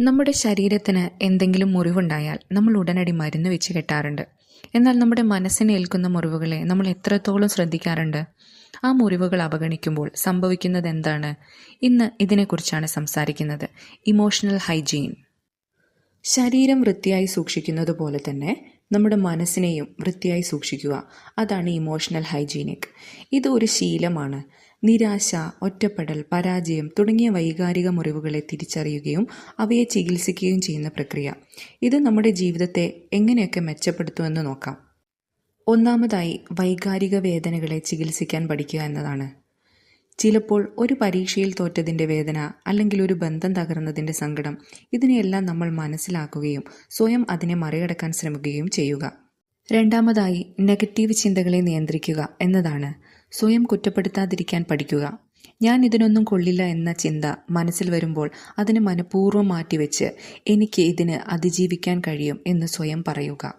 നമ്മുടെ ശരീരത്തിന് എന്തെങ്കിലും മുറിവുണ്ടായാൽ നമ്മൾ ഉടനടി മരുന്ന് വെച്ച് കെട്ടാറുണ്ട്. എന്നാൽ നമ്മുടെ മനസ്സിനെ ഏൽക്കുന്ന മുറിവുകളെ നമ്മൾ എത്രത്തോളം ശ്രദ്ധിക്കാറുണ്ട്? ആ മുറിവുകൾ അവഗണിക്കുമ്പോൾ സംഭവിക്കുന്നത് എന്താണ്? ഇന്ന് ഇതിനെക്കുറിച്ചാണ് സംസാരിക്കുന്നത്. ഇമോഷണൽ ഹൈജീൻ ശരീരം വൃത്തിയായി സൂക്ഷിക്കുന്നത് പോലെ തന്നെ നമ്മുടെ മനസ്സിനെയും വൃത്തിയായി സൂക്ഷിക്കുക. അതാണ് ഇമോഷണൽ ഹൈജീനിക് ഇത് ഒരു ശീലമാണ്. നിരാശ ഒറ്റപ്പെടൽ പരാജയം തുടങ്ങിയ വൈകാരിക മുറിവുകളെ തിരിച്ചറിയുകയും അവയെ ചികിത്സിക്കുകയും ചെയ്യുന്ന പ്രക്രിയ. ഇത് നമ്മുടെ ജീവിതത്തെ എങ്ങനെയൊക്കെ മെച്ചപ്പെടുത്തുമെന്ന് നോക്കാം. ഒന്നാമതായി വൈകാരിക വേദനകളെ ചികിത്സിക്കാൻ പഠിക്കുക എന്നതാണ്. ചിലപ്പോൾ ഒരു പരീക്ഷയിൽ തോറ്റതിന്റെ വേദന അല്ലെങ്കിൽ ഒരു ബന്ധം തകർന്നതിന്റെ സങ്കടം ഇതിനെയെല്ലാം നമ്മൾ മനസ്സിലാക്കുകയും സ്വയം അതിനെ മറികടക്കാൻ ശ്രമിക്കുകയും ചെയ്യുക. രണ്ടാമതായി നെഗറ്റീവ് ചിന്തകളെ നിയന്ത്രിക്കുക എന്നതാണ്. സ്വയം കുറ്റപ്പെടുത്താതിരിക്കാൻ പഠിക്കുക. ഞാൻ ഇതിനൊന്നും കൊള്ളില്ല എന്ന ചിന്ത മനസ്സിൽ വരുമ്പോൾ അതിന് മനഃപൂർവം മാറ്റിവെച്ച് എനിക്ക് ഇതിന് അതിജീവിക്കാൻ കഴിയും എന്ന് സ്വയം പറയുക.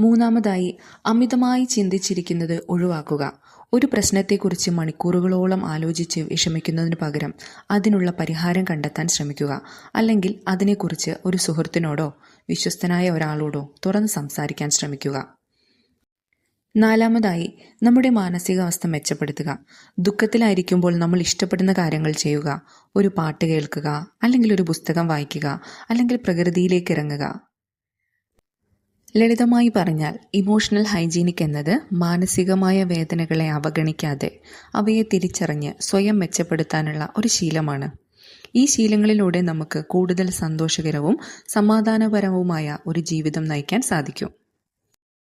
മൂന്നാമതായി അമിതമായി ചിന്തിച്ചിരിക്കുന്നത് ഒഴിവാക്കുക. ഒരു പ്രശ്നത്തെക്കുറിച്ച് മണിക്കൂറുകളോളം ആലോചിച്ച് വിഷമിക്കുന്നതിന് പകരം അതിനുള്ള പരിഹാരം കണ്ടെത്താൻ ശ്രമിക്കുക. അല്ലെങ്കിൽ അതിനെക്കുറിച്ച് ഒരു സുഹൃത്തിനോടോ വിശ്വസ്തനായ ഒരാളോടോ തുറന്ന് സംസാരിക്കാൻ ശ്രമിക്കുക. നാലാമതായി നമ്മുടെ മാനസികാവസ്ഥ മെച്ചപ്പെടുത്തുക. ദുഃഖത്തിലായിരിക്കുമ്പോൾ നമ്മൾ ഇഷ്ടപ്പെടുന്ന കാര്യങ്ങൾ ചെയ്യുക. ഒരു പാട്ട് കേൾക്കുക. അല്ലെങ്കിൽ ഒരു പുസ്തകം വായിക്കുക. അല്ലെങ്കിൽ പ്രകൃതിയിലേക്ക് ഇറങ്ങുക. ലളിതമായി പറഞ്ഞാൽ ഇമോഷണൽ ഹൈജീനിക് എന്നത് മാനസികമായ വേദനകളെ അവഗണിക്കാതെ അവയെ തിരിച്ചറിഞ്ഞ് സ്വയം മെച്ചപ്പെടുത്താനുള്ള ഒരു ശീലമാണ്. ഈ ശീലങ്ങളിലൂടെ നമുക്ക് കൂടുതൽ സന്തോഷകരവും സമാധാനപരവുമായ ഒരു ജീവിതം നയിക്കാൻ സാധിക്കും.